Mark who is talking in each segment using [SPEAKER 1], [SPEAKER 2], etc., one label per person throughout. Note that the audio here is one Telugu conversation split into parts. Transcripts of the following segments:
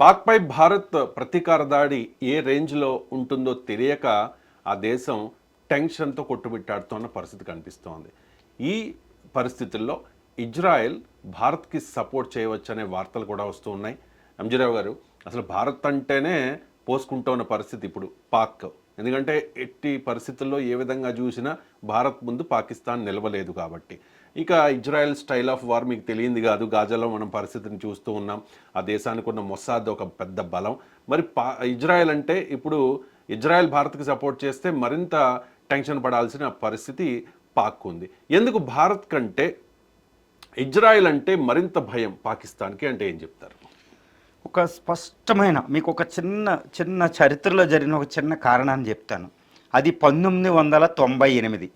[SPEAKER 1] పాక్పై భారత్ ప్రతీకార దాడి ఏ రేంజ్లో ఉంటుందో తెలియక ఆ దేశం టెన్షన్తో కొట్టుమిట్టాడుతున్న పరిస్థితి కనిపిస్తోంది. ఈ పరిస్థితుల్లో ఇజ్రాయెల్ భారత్కి సపోర్ట్ చేయవచ్చనే వార్తలు కూడా వస్తూ ఉన్నాయి. అంజరావు గారు అసలు భారత్ అంటేనే పోసుకుంటున్న పరిస్థితి ఇప్పుడు పాక్. ఎందుకంటే ఎట్టి పరిస్థితుల్లో ఏ విధంగా చూసినా భారత్ ముందు పాకిస్తాన్ నిలవలేదు కాబట్టి. ఇక ఇజ్రాయెల్ స్టైల్ ఆఫ్ వార్ మీకు తెలియంది కాదు. గాజాలో మనం పరిస్థితిని చూస్తూ ఉన్నాం. ఆ దేశానికి ఉన్న మొస్సాద్ ఒక పెద్ద బలం. మరి పా ఇజ్రాయెల్ అంటే ఇప్పుడు ఇజ్రాయెల్ భారత్కి సపోర్ట్ చేస్తే మరింత టెన్షన్ పడాల్సిన పరిస్థితి పాక్ ఉంది. ఎందుకు భారత్ కంటే ఇజ్రాయెల్ అంటే మరింత భయం పాకిస్తాన్కి అంటే ఏం చెప్తారు?
[SPEAKER 2] ఒక స్పష్టమైన మీకు ఒక చిన్న చిన్న చరిత్రలో జరిగిన ఒక చిన్న కారణాన్ని చెప్తాను. అది పంతొమ్మిది వందల తొంభై ఎనిమిది.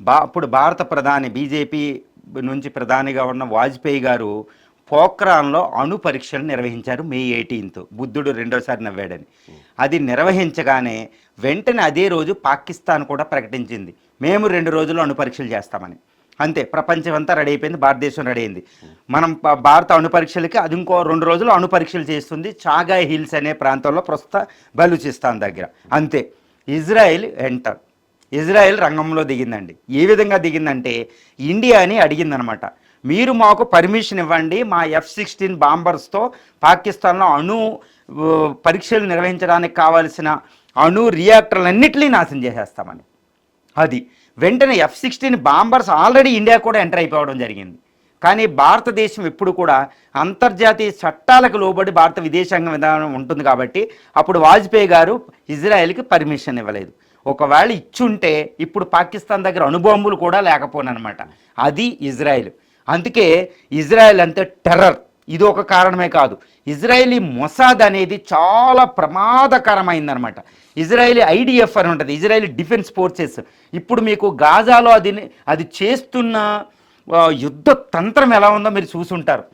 [SPEAKER 2] బా అప్పుడు భారత ప్రధాని బీజేపీ నుంచి ప్రధానిగా ఉన్న వాజ్పేయి గారు పోఖ్రాన్లో అణు పరీక్షలు నిర్వహించారు మే ఎయిటీన్త్. బుద్ధుడు రెండోసారి నవ్వాడని. అది నిర్వహించగానే వెంటనే అదే రోజు పాకిస్తాన్ కూడా ప్రకటించింది. మేము రెండు రోజులు అణు పరీక్షలు చేస్తామని. అంతే ప్రపంచం అంతా రెడీ అయిపోయింది భారతదేశం రెడీ అయింది. మనం భారత అణు పరీక్షలకి అది ఇంకో రెండు రోజులు అణు పరీక్షలు చేస్తుంది చాగాయ్ హిల్స్ అనే ప్రాంతంలో ప్రస్తుత బలూచిస్తాన్ దగ్గర. అంతే ఇజ్రాయెల్ ఎంటర్. ఇజ్రాయెల్ రంగంలో దిగిందండి. ఏ విధంగా దిగిందంటే ఇండియాని అడిగిందనమాట. మీరు మాకు పర్మిషన్ ఇవ్వండి మా ఎఫ్ సిక్స్టీన్ బాంబర్స్తో పాకిస్తాన్లో అణు పరీక్షలు నిర్వహించడానికి కావాల్సిన అణు రియాక్టర్లన్నింటినీ నాశనం చేసేస్తామని. అది. వెంటనే F sixteen bombers already India కూడా ఎంటర్ అయిపోవడం జరిగింది. కానీ భారతదేశం ఎప్పుడు కూడా అంతర్జాతీయ చట్టాలకు లోబడి భారత విదేశాంగ విధానం ఉంటుంది కాబట్టి అప్పుడు వాజ్పేయి గారు ఇజ్రాయెల్కి పర్మిషన్ ఇవ్వలేదు. ఒకవేళ ఇచ్చుంటే ఇప్పుడు పాకిస్తాన్ దగ్గర అణుబాంబులు కూడా లేకపోనమాట అది ఇజ్రాయెల్. అందుకే ఇజ్రాయెల్ అంతే టెర్రర్. ఇది ఒక కారణమే కాదు. ఇజ్రాయేలీ మొసాద్ అనేది చాలా ప్రమాదకరమైందనమాట ఇజ్రాయేలీ ఐడిఎఫ్ అని ఉంటుంది ఇజ్రాయేలీ డిఫెన్స్ ఫోర్సెస్. ఇప్పుడు మీకు గాజాలో అది అది చేస్తున్న యుద్ధ తంత్రం ఎలా ఉందో మీరు చూసుంటారు.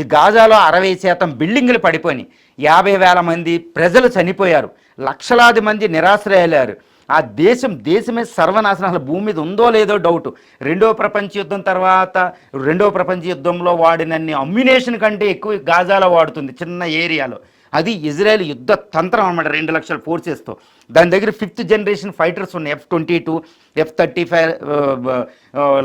[SPEAKER 2] ఈ గాజాలో అరవై శాతం బిల్డింగులు పడిపోయినాయి. యాభై వేల మంది ప్రజలు చనిపోయారు. లక్షలాది మంది నిరాశ్రయాలు ఆ దేశం దేశమే సర్వనాశనం. అసలు భూమి మీద ఉందో లేదో డౌట్ రెండో ప్రపంచ యుద్ధం తర్వాత రెండో ప్రపంచ యుద్ధంలో వాడినన్ని అమ్యునేషన్ కంటే ఎక్కువ గాజాలో వాడుతుంది చిన్న ఏరియాలో. అది ఇజ్రాయెల్ యుద్ధ తంత్రం అనమాట రెండు లక్షల ఫోర్సెస్తో దాని దగ్గర ఫిఫ్త్ జనరేషన్ ఫైటర్స్ ఉన్నాయి F twenty two F thirty five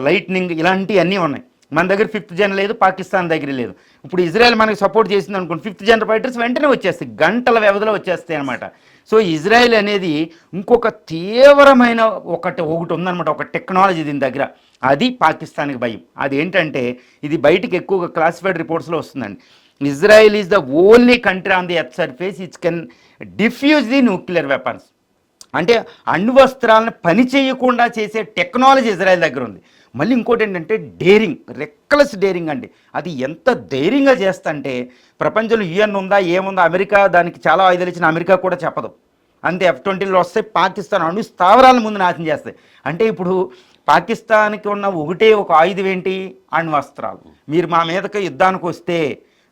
[SPEAKER 2] lightning ఇలాంటివన్నీ ఉన్నాయి. మన దగ్గర ఫిఫ్త్ జన్ లేదు పాకిస్తాన్ దగ్గర లేదు. ఇప్పుడు ఇజ్రాయెల్ మనకి సపోర్ట్ చేసింది అనుకోండి ఫిఫ్త్ జన్ ఫైటర్స్ వెంటనే వచ్చేస్తాయి గంటల వ్యవధిలో వచ్చేస్తాయి అనమాట సో ఇజ్రాయెల్ అనేది ఇంకొక తీవ్రమైన ఒకటి ఒకటి ఉందన్నమాట ఒక టెక్నాలజీ దీని దగ్గర. అది పాకిస్తాన్కి భయం. అది ఏంటంటే ఇది బయటికి ఎక్కువగా క్లాసిఫైడ్ రిపోర్ట్స్లో వస్తుందండి. Israel is the only country on the earth surface it's can defuse the nuclear weapons అంటే అణ్వస్త్రాలను పని చేయకుండా చేసే టెక్నాలజీ ఇజ్రాయెల్ దగ్గర ఉంది. మళ్ళీ ఇంకోటి ఏంటంటే డేరింగ్ రెక్కలస్ డేరింగ్ అండి. అది ఎంత ధైర్యంగా చేస్తంటే ప్రపంచంలో యుఎన్ ఉందా ఏముందా అమెరికా దానికి చాలా ఆయుధాలు ఇచ్చిన అమెరికా కూడా చెప్పదు. అంతే ఎఫ్ ట్వంటీలో వస్తే పాకిస్తాన్ అణు స్థావరాల ముందు నాశనం చేస్తాయి. అంటే ఇప్పుడు పాకిస్తాన్కి ఉన్న ఒకటే ఒక ఆయుధం ఏంటి? అణ్వస్త్రాలు. మీరు మా మీదకి యుద్ధానికి వస్తే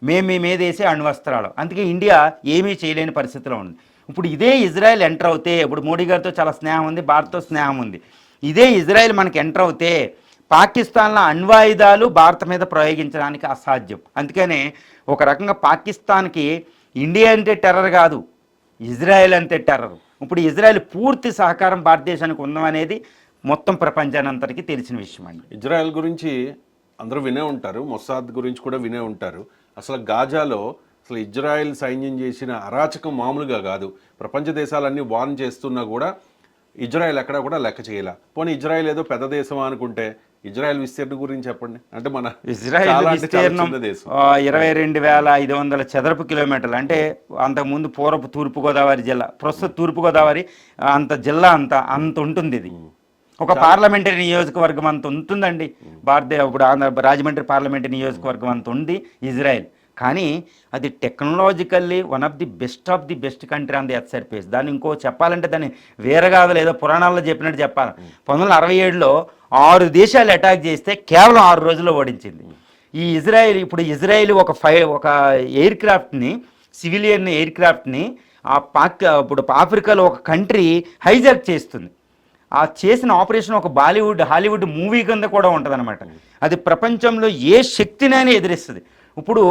[SPEAKER 2] మేము మీ మీద వేసే అణ్వస్త్రాలు. అందుకే ఇండియా ఏమీ చేయలేని పరిస్థితిలో ఉంది. ఇప్పుడు ఇదే ఇజ్రాయెల్ ఎంటర్ అవుతే ఇప్పుడు మోడీ గారితో చాలా స్నేహం ఉంది భారత్తో స్నేహం ఉంది. ఇదే ఇజ్రాయెల్ మనకి ఎంటర్ అవుతే పాకిస్తాన్లో అణ్వాయుధాలు భారత్ మీద ప్రయోగించడానికి అసాధ్యం. అందుకనే ఒక రకంగా పాకిస్తాన్కి ఇండియా అంటే టెర్రర్ కాదు ఇజ్రాయెల్ అంటే టెర్రర్. ఇప్పుడు ఇజ్రాయెల్ పూర్తి సహకారం భారతదేశానికి ఉందనేది మొత్తం ప్రపంచానంతటికీ తెలిసిన విషయం అండి.
[SPEAKER 1] ఇజ్రాయెల్ గురించి అందరూ వినే ఉంటారు మొసాద్ గురించి కూడా వినే ఉంటారు. అసలు గాజాలో అసలు ఇజ్రాయెల్ సైన్యం చేసిన అరాచకం మామూలుగా కాదు. ప్రపంచ దేశాలన్నీ వార్న్ చేస్తున్నా కూడా ఇజ్రాయెల్ ఎక్కడా కూడా లెక్క చేయాల. పోనీ ఇజ్రాయెల్ ఏదో పెద్ద దేశం అనుకుంటే ఇజ్రాయెల్ విస్తీర్ణం గురించి చెప్పండి. అంటే మన
[SPEAKER 2] ఇజ్రాయెల్ విస్తీర్ణం ఇరవై రెండు వేల ఐదు వందల చదరపు కిలోమీటర్లు. అంటే అంతకుముందు పూర్వపు తూర్పుగోదావరి జిల్లా ప్రస్తుత తూర్పుగోదావరి అంత జిల్లా అంత అంత ఉంటుంది ఇది. ఒక పార్లమెంటరీ నియోజకవర్గం అంత ఉంటుందండి. భారతదేశ ఇప్పుడు ఆంధ్ర రాజమండ్రి పార్లమెంటరీ నియోజకవర్గం అంత ఉంది ఇజ్రాయెల్. కానీ అది technologically one of the best of the best country on the earth surface దాన్ని ఇంకో చెప్పాలంటే దాన్ని వేరేగా ఏదో పురాణాల్లో చెప్పినట్టు చెప్పాలి. పంతొమ్మిది వందల అరవై ఏడులో ఆరు దేశాలు అటాక్ చేస్తే కేవలం ఆరు రోజుల్లో ఓడించింది. ఈ ఇజ్రాయెల్ ఇప్పుడు ఇజ్రాయెల్ ఒక ఫై ఒక ఎయిర్ క్రాఫ్ట్ని సివిలియన్ ఎయిర్ క్రాఫ్ట్ని ఆ పాక్ ఇప్పుడు ఆఫ్రికాలో ఒక కంట్రీ హైజాక్ చేస్తుంది. ఆ చేసిన ఆపరేషన్ ఒక బాలీవుడ్ హాలీవుడ్ మూవీ కింద కూడా ఉంటుంది అది ప్రపంచంలో ఏ శక్తినైనా ఎదిరిస్తుంది. ఇప్పుడు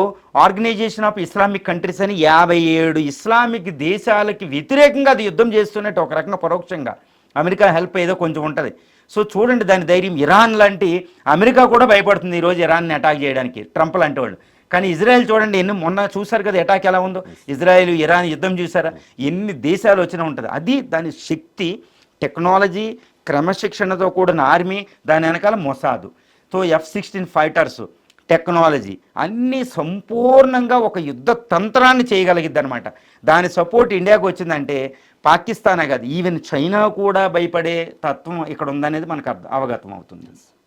[SPEAKER 2] ఆర్గనైజేషన్ ఆఫ్ ఇస్లామిక్ కంట్రీస్ అని యాభై ఏడు ఇస్లామిక్ దేశాలకి వ్యతిరేకంగా అది యుద్ధం చేస్తున్నట్టు ఒక రకంగా పరోక్షంగా అమెరికా హెల్ప్ ఏదో కొంచెం ఉంటుంది. సో చూడండి దాని ధైర్యం. ఇరాన్ లాంటి అమెరికా కూడా భయపడుతుంది ఈరోజు ఇరాన్ని అటాక్ చేయడానికి ట్రంప్ లాంటి వాళ్ళు. కానీ ఇజ్రాయెల్ చూడండి ఎన్ని మొన్న చూసారు కదా అటాక్ ఎలా ఉందో? ఇజ్రాయెల్ ఇరాన్ యుద్ధం చూసారా? ఎన్ని దేశాలు వచ్చినా ఉంటుంది. అది దాని శక్తి టెక్నాలజీ క్రమశిక్షణతో కూడిన ఆర్మీ దాని వెనకాల Mossad. So F sixteen fighters technology అన్నీ సంపూర్ణంగా ఒక యుద్ధ తంత్రాన్ని చేయగలిగిద్ది అనమాట దాని సపోర్ట్ ఇండియాకు వచ్చిందంటే పాకిస్తానే కాదు ఈవెన్ చైనా కూడా భయపడే తత్వం ఇక్కడ ఉందనేది మనకు అర్థం అవగతం అవుతుంది.